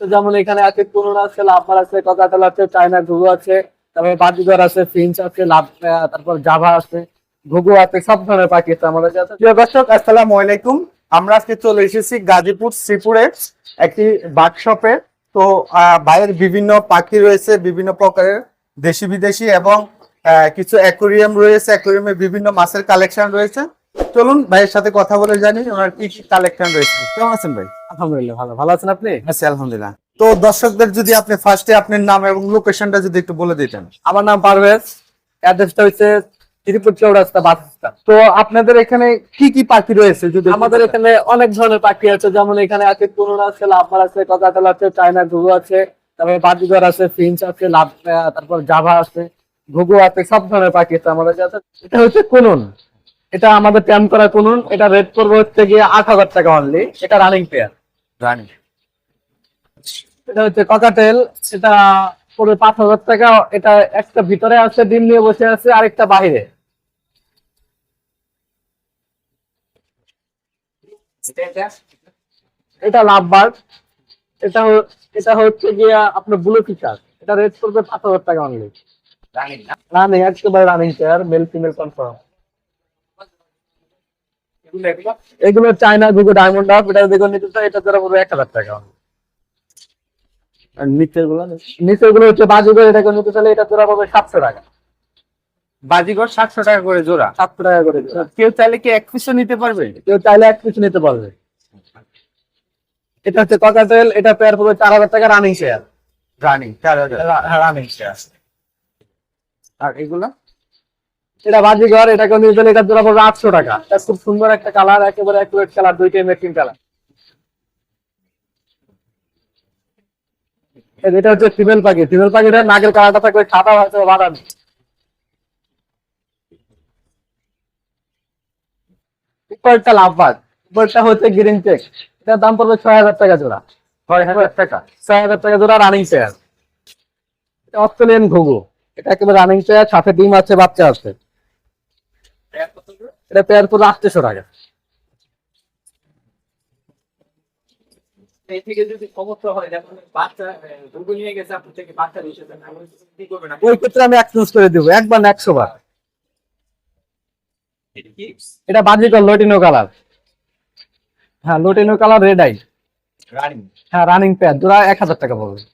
যেমন এখানে আছে কুনুন আছে লাভবার আছে ককাটেল আছে, চায়না ঘুঘু আছে, তারপরে বাজিগর আছে, ফিঞ্চ আছে, লাভ তারপর জাভা আছে, ঘুঘু আছে, সব ধরনের পাখি আছে আমাদের কাছে। দর্শক, আসসালামু আলাইকুম। আমরা আজকে চলে এসেছি গাজীপুর শ্রীপুরে একটি বার্কশপে তো বাইরের বিভিন্ন পাখি রয়েছে, বিভিন্ন প্রকারের দেশি বিদেশি এবং কিছু অ্যাকোরিয়াম রয়েছে অ্যাকোরিয়ামে বিভিন্ন মাছের কালেকশন রয়েছে। চলুন ভাইয়ের সাথে কথা বলে জানি ওনার কি কি কালেকশন রয়েছে। কেমন আছেন ভাই? আলহামদুলিল্লাহ ভালো। ভালো আছেন আপনি? আছি আলহামদুলিল্লাহ। তো দর্শকদের যদি আপনি ফার্স্টে আপনার নাম এবং লোকেশনটা যদি একটু বলে দিতেন। আমার নাম পারভেজ অ্যাড্রেসটা হচ্ছে ত্রিপুর চৌরাস্তা বাস তো আপনাদের এখানে কি কি পাখি রয়েছে যদি আমাদের এখানে অনেক ধরনের পাখি আছে যেমন এখানে আছে কুনুন আছে লাভবার আছে ককাটেল আছে চায়না ঘুঘু আছে তারপরে বাজিগর আছে ফিঞ্চ আছে লাভ তারপর জাভা আছে ঘুঘু আছে সব ধরনের পাখি আছে আমাদের কাছে। এটা হচ্ছে কুনুন। এটা আমাদের ট্যাম করা কুনুন এটা রেট করব হচ্ছে গিয়ে আট হাজার টাকা অনলি এটা রানিং পেয়ার রানিং এটা হচ্ছে ককাটেল এটা পড়বে পাঁচ হাজার টাকা এটা একটা ভিতরে আছে ডিম নিয়ে বসে আছে আরেকটা বাইরে এটা লাভবার এটা এটা হচ্ছে গিয়া আপনার ব্লু ফিচার এটা রেট করবে পাঁচ হাজার টাকা অনলি রানিং একেবারে running chair male female confirm এগুলো চায়না গুগো ডায়মন্ড আপ এটা দেখুন নিতে চাই এটা ধরা পড়বে এক হাজার টাকা। আর নিচেরগুলো নিচেরগুলো হচ্ছে বাজিগর এটা নিতে চাইলে এটা ধরা পড়বে সাতশো টাকা। বাজিগর সাতশো টাকা করে জোড়া। সাতশো টাকা করে। কেউ চাইলে কি এক পিসও নিতে পারবে? কেউ চাইলে এক পিছু নিতে পারবে। এটা হচ্ছে ককাটেল এটা পেয়ার পড়বে চার হাজার টাকা রানিং শেয়ার রানিং চার হাজার। রানিং শেয়ার আর এগুলো? এটা বাজিঘর এটা কেউ চাইলে এটা ধরা পড়বে আটশো টাকা। এটা খুব সুন্দর একটা কালার একেবারে অ্যাকুরেট কালার দুইটাই ম্যাচিং কালার এটা হচ্ছে ফিমেল পাখি ফিমেল পাখিটা নাকের কালারটা থাকবে সাদা হয়তো বাদামি উপরটা লাভবাদ উপরটা হচ্ছে গ্রিন চেক এটার দাম পড়বে ছয় হাজার টাকা জোড়া। ছয় হাজার টাকা। ছয় হাজার টাকা জোড়া রানিং চেয়ার এটা অস্ট্রেলিয়ান ঘুঘু। এটা একেবারে রানিং চেয়ার সাথে ডিম আছে, বাচ্চা আছে। এটা পেয়ার পুরো আটশো টাকা? ওই ক্ষেত্রে আমি এক্সচেঞ্জ করে দিব একবার না একশো বার। এটা কি? এটা বাজিকর লটিনো কালার হ্যাঁ lutino colour red eye running হ্যাঁ রানিং এক হাজার টাকা পড়বে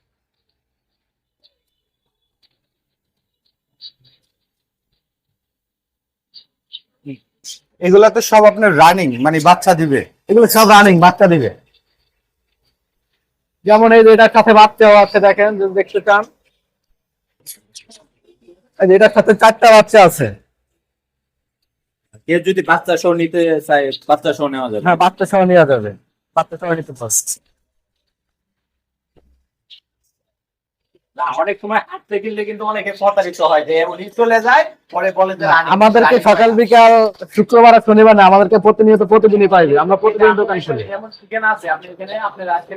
এগুলা তো সব আপনার রানিং মানে বাচ্চা দিবে। এগুলো সব রানিং বাচ্চা দিবে। যেমন এই যে এটার সাথে বাচ্চাও আছে দেখেন যদি দেখতে চান। এটার সাথে চারটা বাচ্চা আছে। কেউ যদি বাচ্চা সহ নিতে চায় বাচ্চা সহ নেওয়া যাবে। হ্যাঁ বাচ্চা সহ নেওয়া যাবে। বাচ্চা সহ নিতে পারবে। অনেক সময় হাঁটতে কিনলে কিন্তু অনেকে প্রতারিত হয় যে উনি চলে যায় পরে বলে যে আমাদেরকে সকাল বিকাল শুক্রবার আর শনিবার না আমাদেরকে প্রতিনিয়ত প্রতিদিনই পাইবে। আমরা প্রতিদিন দোকান খুলি এমন chicken আছে আপনি এখানে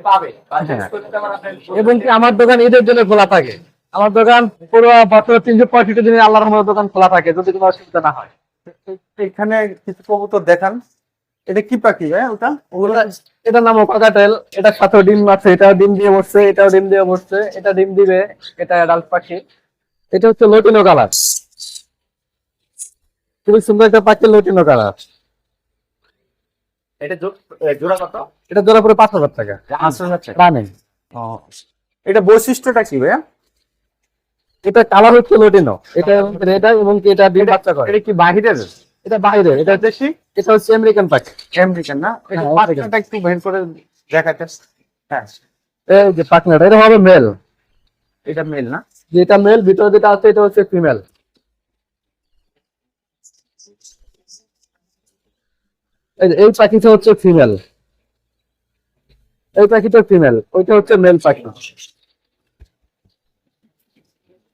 পাবে হ্যাঁ। আপনি- এবং কি আমার দোকান ঈদের জন্য খোলা থাকে? আমার দোকান পুরো বছর তিনশো পঁয়ষট্টি দিনে আল্লাহর দোকান খোলা থাকে যদি কোনো অসুবিধা না হয়। এখানে কিছু কবুতর দেখান। এটা কি পাখি হ্যাঁ ওটা ওগুলো? এটার নাম কাকাটেল এটার সাথেও ডিম আছে এটাও ডিম দিয়ে বসছে এটাও ডিম দিয়ে বসছে এটা ডিম দিবে এটা ডাল পাখি। এটা হচ্ছে লটিনো কালার। খুবই সুন্দর একটা পাখি লটিনো কালার। এটা জোড়া কত? এটা জোড়া পরে পাঁচ হাজার টাকা। রানিং। এটা বৈশিষ্ট্যটা কি ভাইয়া? এটা কালার হচ্ছে লটিনো। এটা এটা এবং কি এটা ডিম বাচ্চা করে। এটা কি বাহিরের? এটা বাইরের এটা দেশি? এটা হচ্ছে আমেরিকান পাখি আমেরিকান না? এটা হ্যাঁ, বাচ্চাটা একটু বের করে দেখাতে হ্যাঁ। এই যে পাখনাটা এটা হবে মেল এটা মেল না? যেটা মেল ভিতরে যেটা আছে এটা হচ্ছে ফিমেল এই পাখিটা হচ্ছে ফিমেল এই পাখিটা ফিমেল ওইটা হচ্ছে মেল পাখি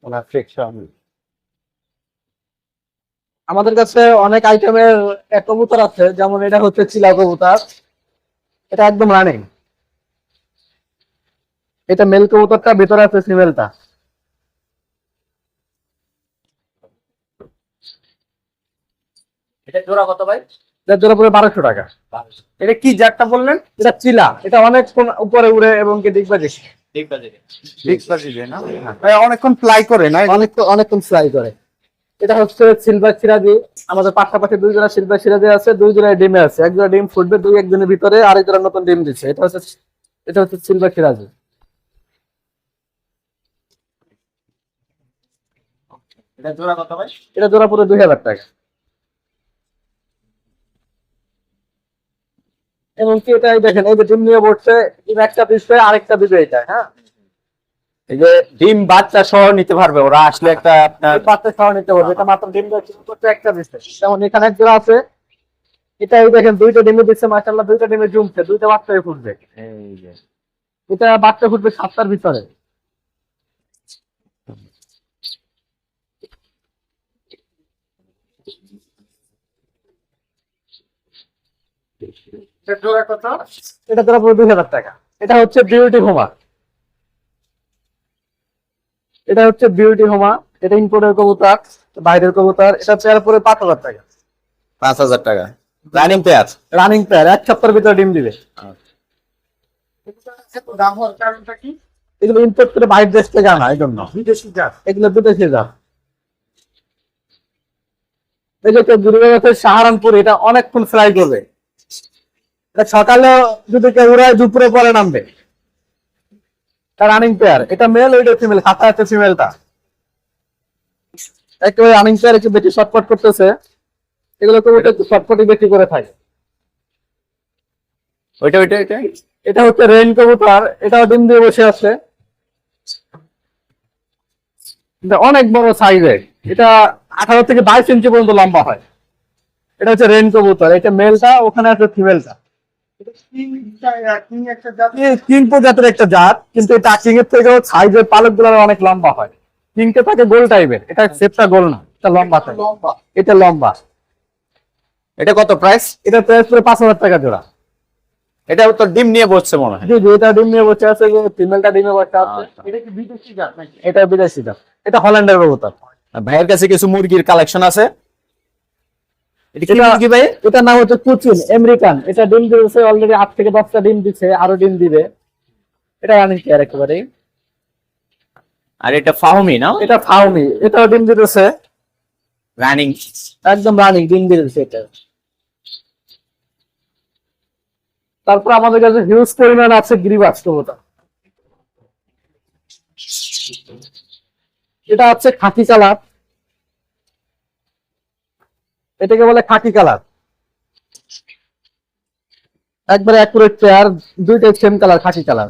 ওনার ফ্রিকশন আমাদের কাছে অনেক আইটেমের কবুতর আছে যেমন এটা হচ্ছে চিলা কবুতর। এটা একদম রানিং এটা মেল কবুতরটা ভিতরে আছে ফিমেলটা এটা জোড়া কত ভাই? পড়ে বারোশো টাকা। এটা কি জাতটা বললেন? এটা চিলা। এটা অনেক উপরে উড়ে এবং কি দেখবে দেখি দেখবা যে বিগ বাজিলে না? অনেকক্ষণ ফ্লাই করে না? অনেক অনেকক্ষণ ফ্রাই করে। এটা হচ্ছে সিলভার সিরাজি। আমাদের পাশাপাশি দুই জোড়া সিলভার সিরাজি আছে দুই জোড়া ডিমে আছে। এক জোড়া ডিম ফুটবে দুই একদিনের ভিতরে আরেক জোড়া নতুন ডিম দিচ্ছে। এটা হচ্ছে এটা হচ্ছে সিলভার সিরাজি। এটা জোড়া কত ভাই? এটা জোড়া পুরো দুই হাজার টাকা। এবং কি এটা এই দেখেন এই যে ডিম নিয়ে বসছে একটা দিচ্ছে আরেকটা দিবে এটা হ্যাঁ? এই যে ডিম বাচ্চা সহ নিতে পারবে ওরা আসলে একটা আপনার বাচ্চা খাওয়া নিতে পারবে এটা মাত্র ডিম একটা দিচ্ছে। যেমন এখানে এক আছে এটা এই দেখেন দুইটা ডিমে দিচ্ছে মাশাআল্লাহ দুইটা ডিমে জমছে দুইটা বাচ্চাই ফুটবে। এই যে। এটা বাচ্চা ফুটবে সাতটার ভিতরে। কত এটা তোরা পুরো দুই হাজার টাকা। এটা হচ্ছে বিউটি হোমা এটা হচ্ছে বিউটি হোমা এটা ইম্পোর্টের কবুতর বাইরের কবুতর এটা পেয়ার পরে পাঁচ হাজার টাকা। পাঁচ হাজার টাকা। রানিং পেয়ার রানিং পেয়ার এক সপ্তাহের ভিতরে ডিম দিবে। এত দাম হওয়ার কারণটা কি? এগুলো ইম্পোর্ট করে বাইরের দেশ থেকে আনা এই জন্য বিদেশি জাত। এগুলো বিদেশি যা এই যে দুর্গাগতের সাহারানপুর এটা অনেকক্ষণ ফ্রাই করবে। এটা সকালে যদি কেউ উড়ায় দুপুরে পরে নামবে। রানিং পেয়ার এটা মেল ওইটা ফিমেল খাতা আছে ফিমেলটা একেবারে রানিং পেয়ার একটু বেশি শর্টপট করতেছে। এগুলো কেউ একটু শর্টপটই বেশি করে থাকে ওইটা ওইটা ওইটা? এটা হচ্ছে রেইন কবুতর এটাও ডিম দিয়ে বসে আছে। অনেক বড় সাইজের এটা আঠারো থেকে বাইশ ইঞ্চি পর্যন্ত লম্বা হয়। এটা হচ্ছে রেইন কবুতর এটা মেলটা ওখানে আছে ফিমেলটা কিং একটা জাত। কিং প্রজাতির একটা জাত কিন্তু এটা কিং এর থেকেও সাইজের পালকগুলো অনেক লম্বা হয়। কিংটা থাকে গোল টাইপের এটা শেপটা গোল না এটা লম্বা থাকে। এটা লম্বা। এটা কত প্রাইস এটা প্রাইস পাঁচ হাজার টাকা জোড়া। এটা তো ডিম নিয়ে বসছে মনে হয়। জি জি এটা ডিম নিয়ে বসে আছে ফিমেলটা ডিমে বসে আছে। আচ্ছা। এটা কি বিদেশি জাত নাকি? এটা বিদেশি জাত। এটা হল্যান্ডের কবুতর আর ভাইয়ের কাছে কিছু মুরগির কালেকশন আছে। এটা নাম হচ্ছে কুচিন আমেরিকান। এটা ডিম দিয়েছে অলরেডি আট থেকে দশটা ডিম দিচ্ছে আরও ডিম দিবে। এটা রানিং কেয়ার একেবারে? আর এটা ফাহমি না? এটা ফাউমি এটাও ডিম দিতেছে। রানিং একদম রানিং ডিম দিতেছে এটা। তারপর আমাদের কাছে হিউজ পরিমাণ আছে গিরিবাস কবুতর এটা হচ্ছে খাকি কালার এটাকে বলে খাকি কালার। একবারে অ্যাকুরেট পেয়ার দুইটাই সেম কালার খাকি কালার।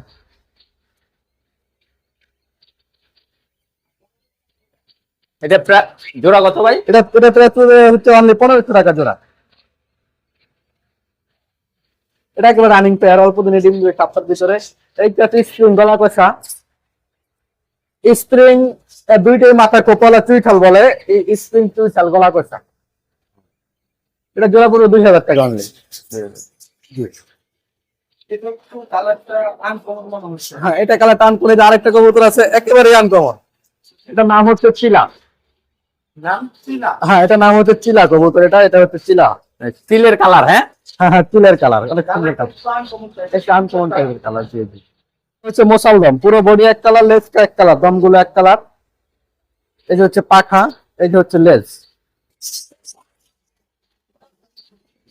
এটা প্রায় জোড়া কত ভাই? এটা এটা প্রায় হচ্ছে অনলি পনেরোশো টাকা জোড়া। এটা একেবারে রানিং পেয়ার অল্প দিনে ডিম দিবে সপ্তাহের ভিতরে। এইটা স্প্রিং গলা কষা। স্প্রিং দুইটাই মাথা কোপালা চুইঠাল বলে। এই স্প্রিং চুইঠাল গলা কষা। এটা জোড়া পুরো দুই হাজার টাকা অনলি এটা কালারটা আনকমন মনে হচ্ছে হ্যাঁ এটা কালার টান করে যে আরেকটা কবুতর আছে একেবারে আনকমন এটার নাম হচ্ছে চিলা। নাম চিলা? হ্যাঁ এটা নাম হচ্ছে চিলা কবুতর এটা এটা হচ্ছে চিলা। তিলের কালার হ্যাঁ? হ্যাঁ হ্যাঁ চিলের কালার অনেক সুন্দর কালার আনকমন টাইপের কালার দিয়ে হচ্ছে মশাল দম পুরো বডি এক কালার লেজটা এক কালার দমগুলো এক কালার এই যে হচ্ছে পাখা এই যে হচ্ছে লেজ।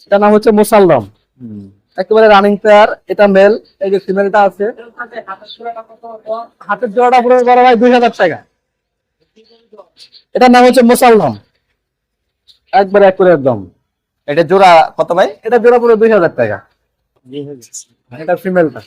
এটা নাম হচ্ছে মোসাল দম একেবারে রানিং পেয়ার এটা মেল এই যে ফিমেলটা আছে। হাতের জোড়াটা পুরো বড় ভাই দুই হাজার টাকা। এটার নাম হচ্ছে মোসাল দম একবারে একবারে একদম। এটা জোড়া কত ভাই? এটা জোড়া পুরো দুই হাজার টাকা। এটা ফিমেলটা